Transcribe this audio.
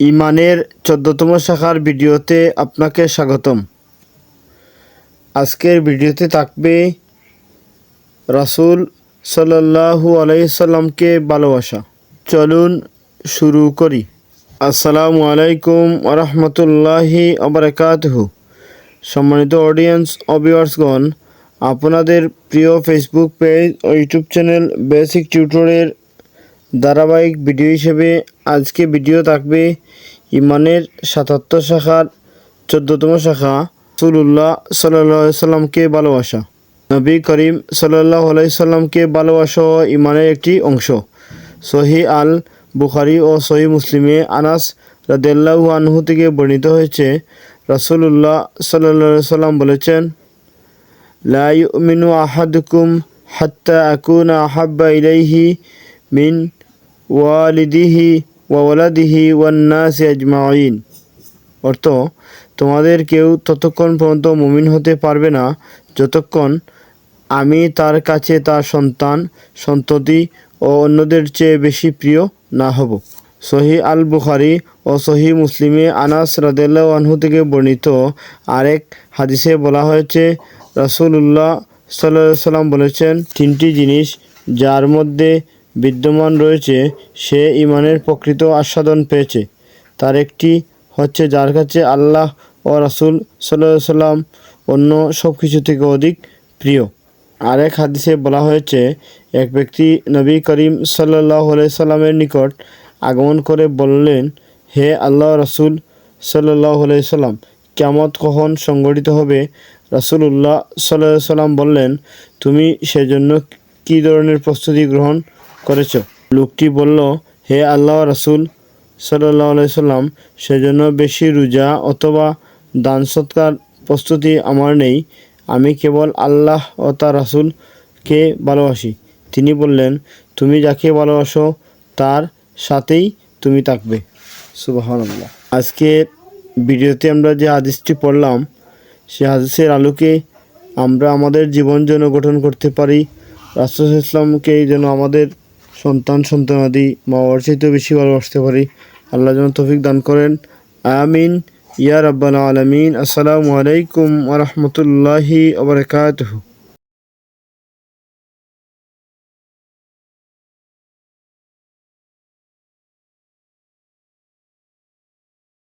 ইমানের চোদ্দতম শাখার ভিডিওতে আপনাকে স্বাগতম। আজকের ভিডিওতে থাকবে রাসূল সাল্লাল্লাহু আলাইসাল্লামকে ভালোবাসা। চলুন শুরু করি। আসসালামু আলাইকুম আরহামতুল্লাহি আবরকাতহু সম্মানিত অডিয়েন্স অবিয়ার্সগণ আপনাদের প্রিয় ফেসবুক পেজ ও ইউটিউব চ্যানেল বেসিক টিউটোরিয়াল ধারাবাহিক ভিডিও হিসেবে আজকে ভিডিও থাকবে ইমানের সাতাত্তর শাখার চোদ্দতম শাখা সুল্লাহ সাল্লাহ সাল্লামকে ভালোবাসা। নবী করিম সাল্লাহ সাল্লামকে ভালোবাসা ইমানের একটি অংশ। সহি আল বুখারি ও সহি মুসলিমে আনাস রাদেল্লাহু আনহু থেকে বর্ণিত হয়েছে, রাসূলুল্লাহ সাল্লাহ সাল্লাম বলেছেন, লা ইউমিনু আহাদুকুম হাত্তা আকুনা আহাব্বা ইলাইহি মিন ওয়ালিদিহি ওয়া ওয়ালাদিহি ওয়ান নাসি আজমাইন অর্থ, তোমাদের কেউ ততক্ষণ পর্যন্ত মুমিন হতে পারবে না, যতক্ষণ আমি তার কাছে তার সন্তান, সন্ততি ও অন্যদের চেয়ে বেশি প্রিয় না হব। সহি আল বুখারি ও সহি মুসলিমে আনাস রাদেল্লাহ আনহু থেকে বর্ণিত আরেক হাদিসে বলা হয়েছে, রাসূলুল্লাহ সাল্লাহ সাল্লাম বলেছেন, তিনটি জিনিস যার মধ্যে বিদ্যমান রয়েছে, সে ইমানের প্রকৃত আস্বাদন পেয়েছে। তার একটি হচ্ছে যার কাছে আল্লাহ ও রাসূল সাল্লাহ সাল্লাম অন্য সব কিছু থেকে অধিক প্রিয়। আরেক হাদিসে বলা হয়েছে, এক ব্যক্তি নবী করিম সাল্লাহ সাল্লামের নিকট আগমন করে বললেন, হে আল্লাহ রাসূল সাল্লাহ সাল্লাম কেমত কখন সংগঠিত হবে? রাসূলুল্লাহ সাল্লাহ সাল্লাম বললেন, তুমি সেজন্য কী ধরনের প্রস্তুতি গ্রহণ করেছ। লোকটি বলল, হে আল্লাহ রাসূল সাল্লাম, সেজন্য বেশি রোজা অথবা দান সৎকার প্রস্তুতি আমার নেই। আমি কেবল আল্লাহ ও তার রাসূলকে ভালোবাসি। তিনি বললেন, তুমি যাকে ভালোবাসো, তার সাথেই তুমি থাকবে। সুবহানাল্লাহ। আজকে ভিডিওতে আমরা যে হাদিসটি পড়লাম, সে হাদিসের আলোকে আমরা আমাদের জীবন যেন গঠন করতে পারি, রাসূল ইসলামকে যেন আমাদের সন্তান সন্তানাদি মা বাবার চাইতেও বেশি ভালোবাসতে পারি। আল্লাহ যেন তৌফিক দান করেন। আমিন। ইয়া রাব্বাল আলমিন। আসসালামু আলাইকুম ওয়া রাহমাতুল্লাহি ওয়া বারাকাতুহু।